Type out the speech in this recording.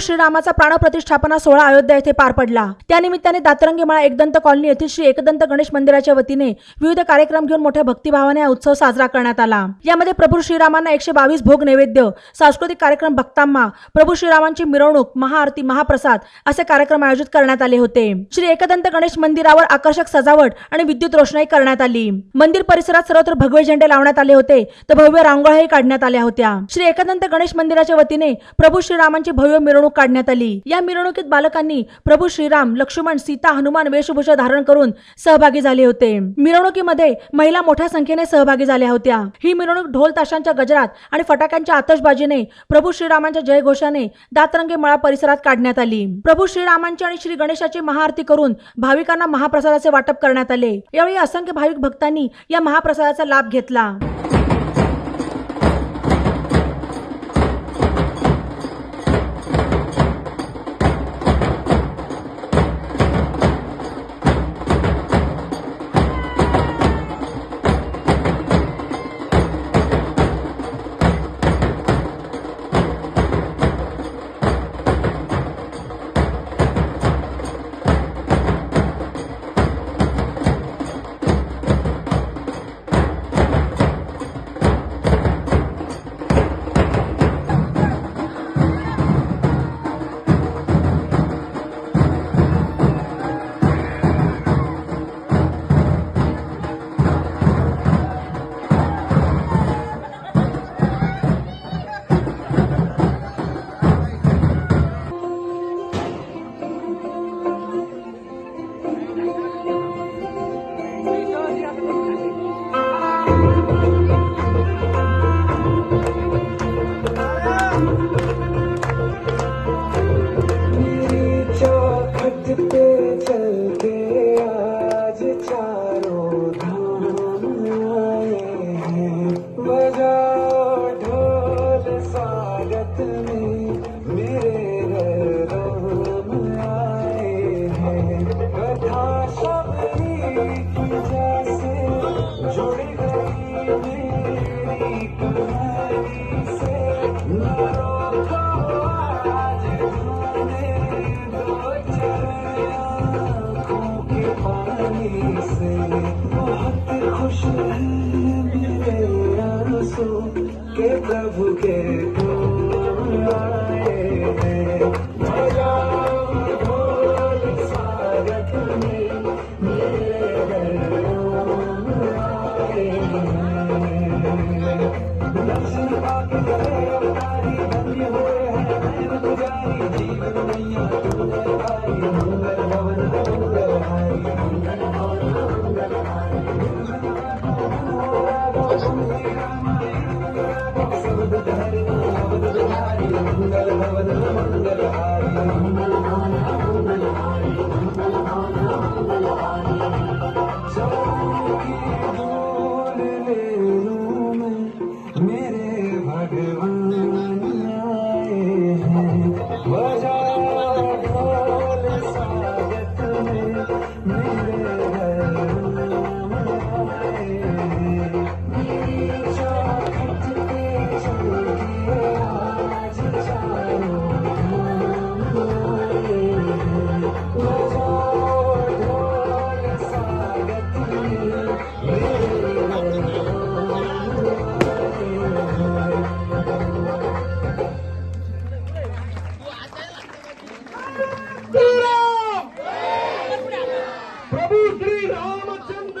श्रीरामाचा प्राणप्रतिष्ठापना सोहळा अयोध्या येथे पार पडला. त्यानिमित्ताने दातरंगी माळा एकदंत कॉलनी येथील श्री एकदंत गणेश मंदिराच्या वतीने विविध कार्यक्रम घेऊन मोठ्या भक्तिभावाने हा उत्सव साजरा करण्यात आला. यामध्ये प्रभू श्रीरामांना एकशे बावीस भोग नैवेद्य सांस्कृतिक कार्यक्रम भक्तांमा प्रभू श्रीरामांची मिरवणूक महाआरती महाप्रसाद असे कार्यक्रम आयोजित करण्यात आले होते. श्री एकदंत गणेश मंदिरावर आकर्षक सजावट आणि विद्युत रोषणाई करण्यात आली. मंदिर परिसरात सर्वत्र भगवे झेंडे लावण्यात आले होते. तर भव्य रांगोळ्याही काढण्यात आल्या होत्या. श्री एकदंत गणेश मंदिराच्या वतीने प्रभू श्रीरामांची भव्य मिरवणूक काढण्यात आली. या मिरवणुकीत बालकांनी प्रभू श्रीराम लक्ष्मण सीता हनुमान वेशभूषा धारण करून सहभागी झाले होते. मिरवणुकीमध्ये महिला मोठ्या संख्येने सहभागी झाल्या होत्या. ही मिरवणूक ढोल ताशांच्या गजरात आणि फटाक्यांच्या आतषबाजीने प्रभू श्रीरामांच्या जयघोषाने दातरंगे मळा परिसरात काढण्यात आली. प्रभू श्रीरामांची आणि श्री गणेशाची महाआरती करून भाविकांना महाप्रसादाचे वाटप करण्यात आले. यावेळी असंख्य भाविक भक्तांनी या महाप्रसादाचा लाभ घेतला. के प्रभु prueba प्रभु श्री रामचंद्र